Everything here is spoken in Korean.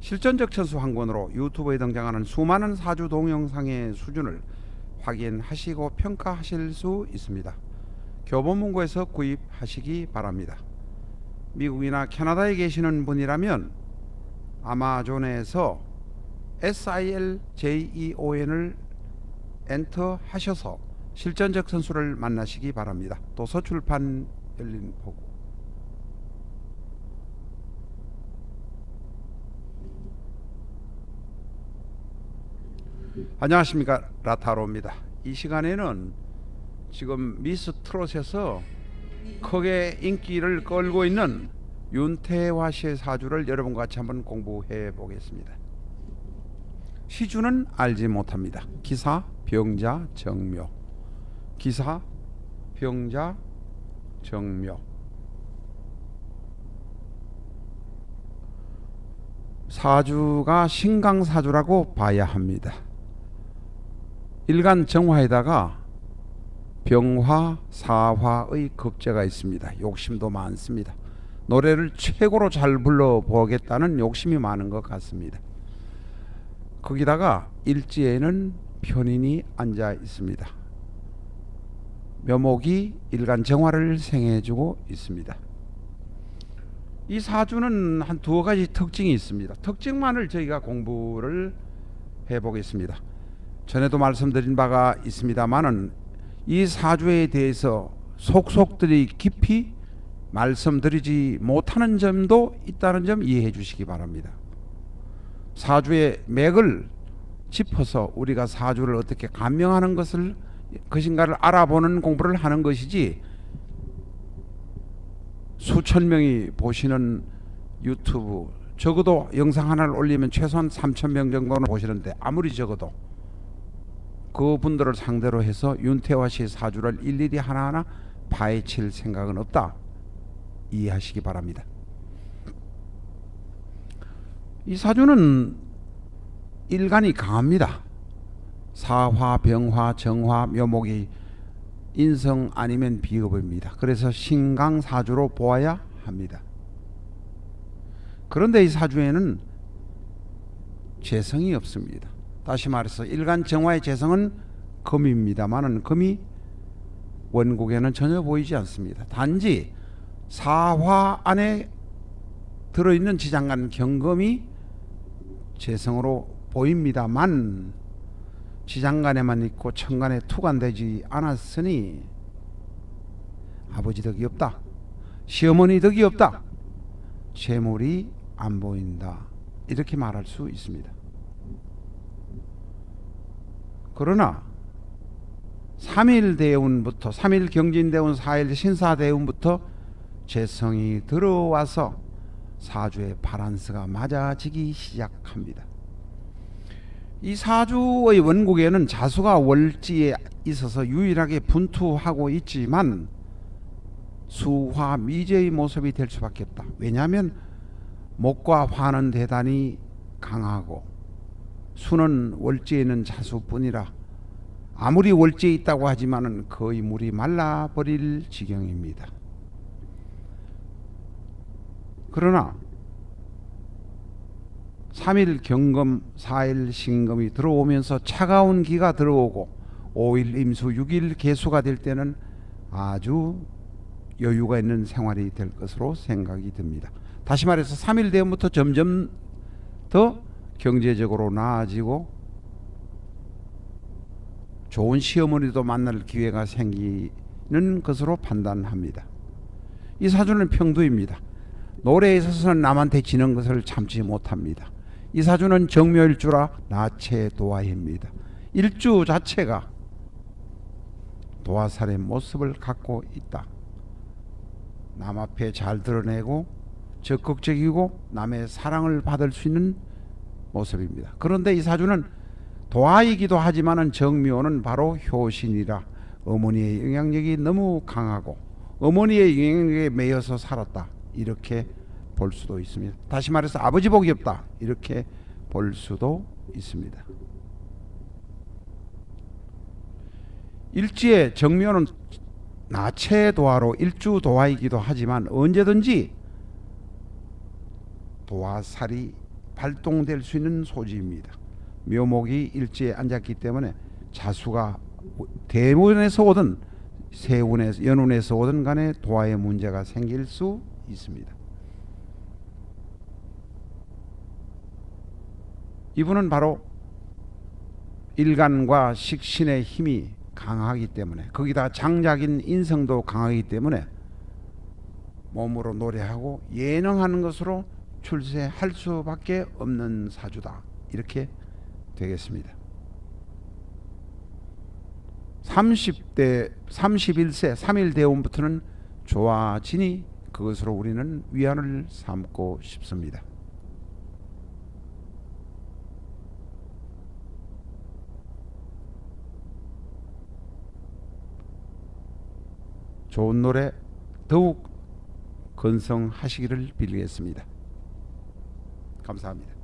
실전적 천수 한 권으로 유튜브에 등장하는 수많은 사주 동영상의 수준을 확인하시고 평가하실 수 있습니다. 교보문고에서 구입하시기 바랍니다. 미국이나 캐나다에 계시는 분이라면 아마존에서 SILJEON을 엔터 하셔서 실전적 선수를 만나시기 바랍니다. 도서출판 열린 포구 안녕하십니까 라타로입니다. 이 시간에는 지금 미스 트롯에서 크게 인기를 끌고 있는 윤태화 씨의 사주를 여러분과 같이 한번 공부해 보겠습니다. 시주는 알지 못합니다. 기사, 병자, 정묘. 기사, 병자, 정묘. 사주가 신강사주라고 봐야 합니다. 일간 정화에다가 병화, 사화의 극제가 있습니다. 욕심도 많습니다. 노래를 최고로 잘 불러보겠다는 욕심이 많은 것 같습니다. 거기다가 일지에는 편인이 앉아 있습니다. 묘목이 일간 정화를 생해주고 있습니다. 이 사주는 한 두어 가지 특징이 있습니다. 특징만을 저희가 공부를 해보겠습니다. 전에도 말씀드린 바가 있습니다만은 이 사주에 대해서 속속들이 깊이 말씀드리지 못하는 점도 있다는 점 이해해 주시기 바랍니다. 사주의 맥을 짚어서 우리가 사주를 어떻게 감명하는 것을 것인가를 알아보는 공부를 하는 것이지 수천 명이 보시는 유튜브 적어도 영상 하나를 올리면 최소한 3천 명 정도는 보시는데 아무리 적어도 그분들을 상대로 해서 윤태화 씨의 사주를 일일이 하나하나 파헤칠 생각은 없다. 이해하시기 바랍니다. 이 사주는 일간이 강합니다. 사화, 병화, 정화, 묘목이 인성 아니면 비겁입니다. 그래서 신강 사주로 보아야 합니다. 그런데 이 사주에는 재성이 없습니다. 다시 말해서 일간 정화의 재성은 금입니다만은 금이 원국에는 전혀 보이지 않습니다. 단지 사화 안에 들어있는 지장간 경금이 재성으로 보입니다만 지장간에만 있고 천간에 투간되지 않았으니 아버지 덕이 없다. 시어머니 덕이 없다. 재물이 안 보인다. 이렇게 말할 수 있습니다. 그러나 3일 대운부터 3일 경진대운 4일 신사대운부터 재성이 들어와서 사주의 바란스가 맞아지기 시작합니다. 이 사주의 원국에는 자수가 월지에 있어서 유일하게 분투하고 있지만 수화 미제의 모습이 될 수밖에 없다. 왜냐하면 목과 화는 대단히 강하고 수는 월지에는 자수뿐이라 아무리 월지에 있다고 하지만은 거의 물이 말라 버릴 지경입니다. 그러나 3일 경금, 4일 신금이 들어오면서 차가운 기가 들어오고 5일 임수, 6일 개수가 될 때는 아주 여유가 있는 생활이 될 것으로 생각이 듭니다. 다시 말해서 3일 대부터 점점 더 경제적으로 나아지고 좋은 시어머니도 만날 기회가 생기는 것으로 판단합니다. 이 사주는 평두입니다. 노래에 있어서는 남한테 지는 것을 참지 못합니다. 이 사주는 정묘일주라 나체 도화입니다. 일주 자체가 도화살의 모습을 갖고 있다. 남 앞에 잘 드러내고 적극적이고 남의 사랑을 받을 수 있는 모습입니다. 그런데 이 사주는 도화이기도 하지만은 정묘는 바로 효신이라 어머니의 영향력이 너무 강하고 어머니의 영향력에 매여서 살았다 이렇게 볼 수도 있습니다. 다시 말해서 아버지 복이 없다 이렇게 볼 수도 있습니다. 일지의 정묘는 나체 도화로 일주 도화이기도 하지만 언제든지 도화살이 발동될 수 있는 소지입니다. 묘목이 일지에 앉았기 때문에 자수가 대운에서 오든 세운에서 연운에서 오든 간에 도화에 문제가 생길 수 있습니다. 이분은 바로 일간과 식신의 힘이 강하기 때문에 거기다 장작인 인성도 강하기 때문에 몸으로 노래하고 예능하는 것으로 출세할 수밖에 없는 사주다 이렇게 되겠습니다. 30대 31세 3일 대운부터는 좋아지니 그것으로 우리는 위안을 삼고 싶습니다. 좋은 노래 더욱 건성하시기를 빌겠습니다. 감사합니다.